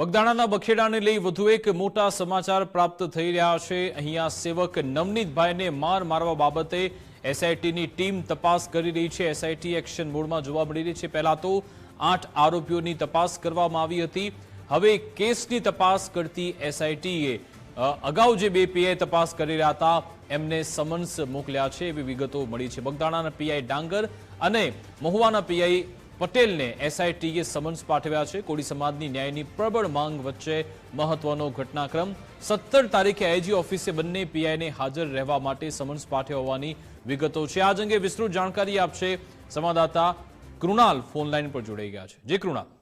બગદાણાના બખેડાને લઈ વધુ એક મોટા સમાચાર પ્રાપ્ત થઈ રહ્યા છે. અહીંયા સેવક નવનીતભાઈને માર મારવા બાબતે એસઆઈટીની ટીમ તપાસ કરી રહી છે. એસઆઈટી એક્શન મોડમાં જોવા મળી રહી છે. પહેલા તો આઠ આરોપીઓની તપાસ કરવામાં આવી હતી. હવે કેસની તપાસ કરતી એસઆઈટીએ અગાઉ જે બે પીઆઈ તપાસ કરી રહ્યા હતા, એમને સમન્સ મોકલ્યા છે એવી વિગતો મળી છે. બગદાણાના પીઆઈ ડાંગર અને મહુવાના પીઆઈ પટેલને એસઆઈટીએ સમન્સ પાઠવ્યા છે. કોળી સમાજની ન્યાયની પ્રબળ માંગ વચ્ચે મહત્વનો ઘટનાક્રમ. સત્તર તારીખે આઈજી ઓફિસે બંને પીઆઈને હાજર રહેવા માટે સમન્સ પાઠવ્યા હોવાની વિગતો છે. આજ અંગે વિસ્તૃત જાણકારી આપશે સંવાદદાતા કૃણાલ ફોનલાઈન પર જોડાઈ ગયા છે. જે કૃણાલ.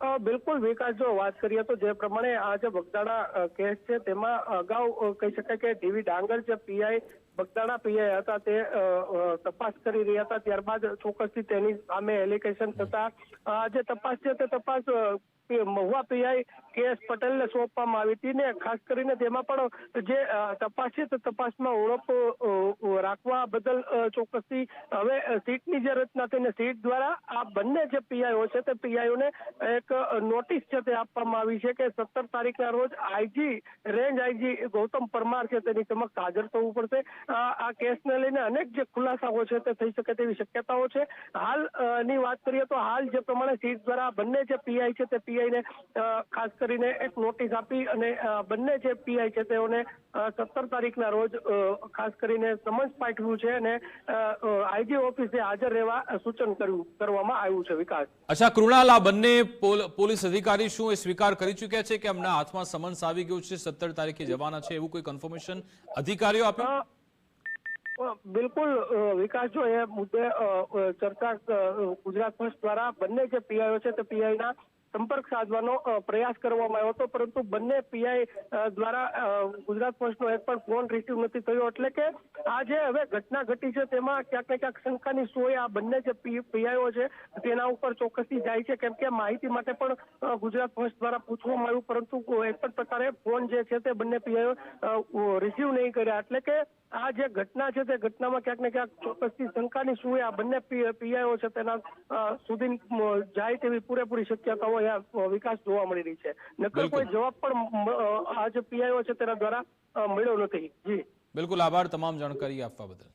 બિલકુલ વિકાસ, જો વાત કરીએ તો જે પ્રમાણે આ જે બગદાણા કેસ છે તેમાં અગાઉ કહી શકાય કે ડીવી ડાંગર જે પીઆઈ, બગદાણા પીઆઈ હતા તે તપાસ કરી રહ્યા હતા. ત્યારબાદ ચોક્કસથી તેની સામે એલિગેશન થતા આ જે તપાસ છે તે તપાસ મહુવા પીઆઈ કે એસ પટેલને સોંપવામાં આવી હતી ને ખાસ કરીને તેમાં પણ જે તપાસ છે તે તપાસમાં ઓળખ રાખવા બદલ ચોક્કસથી હવે સીટની જે રચના થઈને સીટ દ્વારા આ બંને જે પીઆઈઓ છે તે પીઆઈઓને એક નોટિસ છે તે આપવામાં આવી છે કે સત્તર તારીખના રોજ IG, range IG Gautam Parmar છે તેની સમક્ષ હાજર થવું પડશે. આ કેસને લઈને અનેક જે ખુલાસાઓ છે તે થઈ શકે તેવી શક્યતાઓ છે. હાલની વાત કરીએ તો હાલ જે પ્રમાણે સીટ દ્વારા બંને જે પીઆઈ છે તે પીઆઈને ખાસ કરીને એક નોટિસ આપી અને બંને જે પીઆઈ છે તેઓને સત્તર તારીખના રોજ ખાસ કરીને સમન્સ પાઠવ્યું છે અને આઈજી ઓફિસે હાજર રહેવા સૂચન કર્યું કરવામાં આવ્યું છે વિકાસ. અચ્છા કૃણાલ આ બંને પોલીસ અધિકારી શું એ સ્વીકાર કરી ચૂક્યા છે કે એમના હાથમાં સમન્સ આવી ગયું છે સત્તર તારીખે જવાના છે એવું કોઈ કન્ફર્મેશન અધિકારીઓ આપ્યું? બિલકુલ વિકાસ જો એ મુદ્દે ચર્ચા ગુજરાત ફર્સ્ટ દ્વારા બંને જે પીઆઈઓ છે તે પીઆઈના સંપર્ક સાધવાનો પ્રયાસ કરવામાં આવ્યો હતો. પરંતુ બંને પીઆઈ દ્વારા ગુજરાત ફર્સ્ટનો એક પણ ફોન રિસીવ નથી થયો. એટલે કે આ જે હવે ઘટના ઘટી છે, તેમાં ક્યાંક ને ક્યાંક શંકાની સોય આ બંને જે પીઆઈઓ છે, તેના ઉપર ચોક્કસથી જાય છે. કેમ કે માહિતી માટે પણ ગુજરાત ફર્સ્ટ દ્વારા પૂછવામાં આવ્યું. પરંતુ એક પણ પ્રકારે ફોન જે છે, તે બંને પીઆઈઓ રિસીવ નહીં કર્યા. એટલે કે આ જે ઘટના છે, તે ઘટનામાં ક્યાંક ને ક્યાંક ચોક્કસથી શંકાની સુએ આ બંને પીઆઈઓ છે, તેના સુધી જાય તેવી પૂરેપૂરી શક્યતાઓ અહીંયા વિકાસ જોવા મળી રહી છે. નકર કોઈ જવાબ પણ આ જે પીઆઈઓ છે તેના દ્વારા મળ્યો નથી. જી. બિલકુલ આભાર તમામ જાણકારી આપવા બદલ.